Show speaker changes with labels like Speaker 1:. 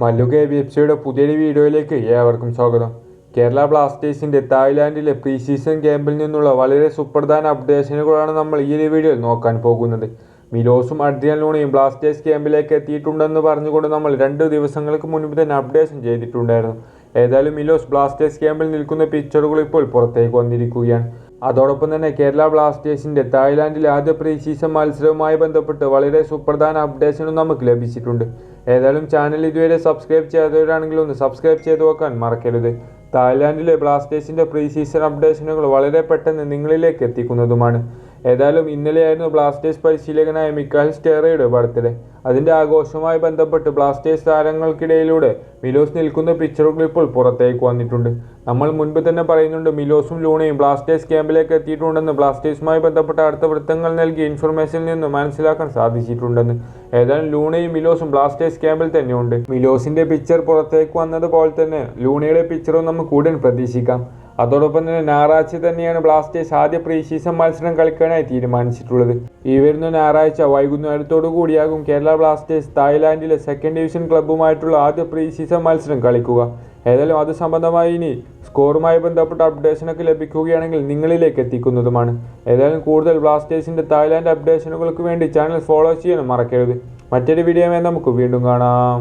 Speaker 1: Mallu K B F സിയുടെ പുതിയൊരു വീഡിയോയിലേക്ക് ഏവർക്കും സ്വാഗതം. കേരള ബ്ലാസ്റ്റേഴ്സിന്റെ തായ്ലാൻഡിലെ പ്രീ സീസൺ ക്യാമ്പിൽ നിന്നുള്ള വളരെ സുപ്രധാന അപ്ഡേഷനുകളാണ് നമ്മൾ ഈ ഒരു വീഡിയോയിൽ നോക്കാൻ പോകുന്നത്. മിലോസും അഡ്രിയൻ ലോണിയും ബ്ലാസ്റ്റേഴ്സ് ക്യാമ്പിലേക്ക് എത്തിയിട്ടുണ്ടെന്ന് പറഞ്ഞുകൊണ്ട് നമ്മൾ രണ്ട് ദിവസങ്ങൾക്ക് മുൻപ് തന്നെ അപ്ഡേഷൻ ചെയ്തിട്ടുണ്ടായിരുന്നു. ഏതായാലും മിലോസ് ബ്ലാസ്റ്റേഴ്സ് ക്യാമ്പിൽ നിൽക്കുന്ന പിക്ചറുകൾ ഇപ്പോൾ പുറത്തേക്ക് വന്നിരിക്കുകയാണ്. അതോടൊപ്പം തന്നെ കേരള ബ്ലാസ്റ്റേഴ്സിന്റെ തായ്ലാൻഡിലെ ആദ്യ പ്രീ സീസൺ മത്സരവുമായി ബന്ധപ്പെട്ട് വളരെ സുപ്രധാന അപ്ഡേഷനും നമുക്ക് ലഭിച്ചിട്ടുണ്ട്. ഏതായാലും ചാനൽ ഇതുവരെ സബ്സ്ക്രൈബ് ചെയ്യാത്തവരാണെങ്കിൽ ഒന്ന് സബ്സ്ക്രൈബ് ചെയ്ത് വെക്കാൻ മറക്കരുത്. തായ്ലാൻഡിലെ ബ്ലാസ്റ്റേഴ്സിന്റെ പ്രീ സീസൺ അപ്ഡേഷനുകൾ വളരെ പെട്ടെന്ന് നിങ്ങളിലേക്ക് എത്തിക്കുന്നതുമാണ്. ഏതായാലും ഇന്നലെയായിരുന്നു ബ്ലാസ്റ്റേഴ്സ് പരിശീലകനായ മിക്കാൽ സ്റ്റേറയുടെ ബർത്ത്ഡേ അതിന്റെ ആഘോഷവുമായി ബന്ധപ്പെട്ട് ബ്ലാസ്റ്റേഴ്സ് താരങ്ങൾക്കിടയിലൂടെ മിലോസ് നിൽക്കുന്ന പിക്ചറുകൾ ഇപ്പോൾ പുറത്തേക്ക് വന്നിട്ടുണ്ട്. നമ്മൾ മുൻപ് തന്നെ പറയുന്നുണ്ട് മിലോസും ലൂണയും ബ്ലാസ്റ്റേഴ്സ് ക്യാമ്പിലേക്ക് എത്തിയിട്ടുണ്ടെന്ന് ബ്ലാസ്റ്റേഴ്സുമായി ബന്ധപ്പെട്ട അടുത്ത വൃത്തങ്ങൾ നൽകിയ ഇൻഫർമേഷനിൽ നിന്ന് മനസ്സിലാക്കാൻ സാധിച്ചിട്ടുണ്ടെന്ന്. ഏതായാലും ലൂണയും മിലോസും ബ്ലാസ്റ്റേഴ്സ് ക്യാമ്പിൽ തന്നെയുണ്ട്. മിലോസിന്റെ പിക്ചർ പുറത്തേക്ക് വന്നതുപോലെ തന്നെ ലൂണയുടെ പിക്ചറും നമുക്ക് ഉടൻ പ്രതീക്ഷിക്കാം. അതോടൊപ്പം തന്നെ ഞായറാഴ്ച തന്നെയാണ് ബ്ലാസ്റ്റേഴ്സ് ആദ്യ പ്രീ സീസൺ മത്സരം കളിക്കാനായി തീരുമാനിച്ചിട്ടുള്ളത്. ഈ വരുന്ന ഞായറാഴ്ച വൈകുന്നേരത്തോടു കൂടിയാകും കേരള ബ്ലാസ്റ്റേഴ്സ് തായ്ലാൻഡിലെ സെക്കൻഡ് ഡിവിഷൻ ക്ലബ്ബുമായിട്ടുള്ള ആദ്യ പ്രീ സീസൺ മത്സരം കളിക്കുക. ഏതായാലും അത് സംബന്ധമായി ഇനി സ്കോറുമായി ബന്ധപ്പെട്ട അപ്ഡേഷനൊക്കെ ലഭിക്കുകയാണെങ്കിൽ നിങ്ങളിലേക്ക് എത്തിക്കുന്നതുമാണ്. ഏതായാലും കൂടുതൽ ബ്ലാസ്റ്റേഴ്സിന്റെ തായ്ലാൻഡ് അപ്ഡേഷനുകൾക്ക് വേണ്ടി ചാനൽ ഫോളോ ചെയ്യാനും മറക്കരുത്. മറ്റൊരു വീഡിയോയുമായി നമുക്ക് വീണ്ടും കാണാം.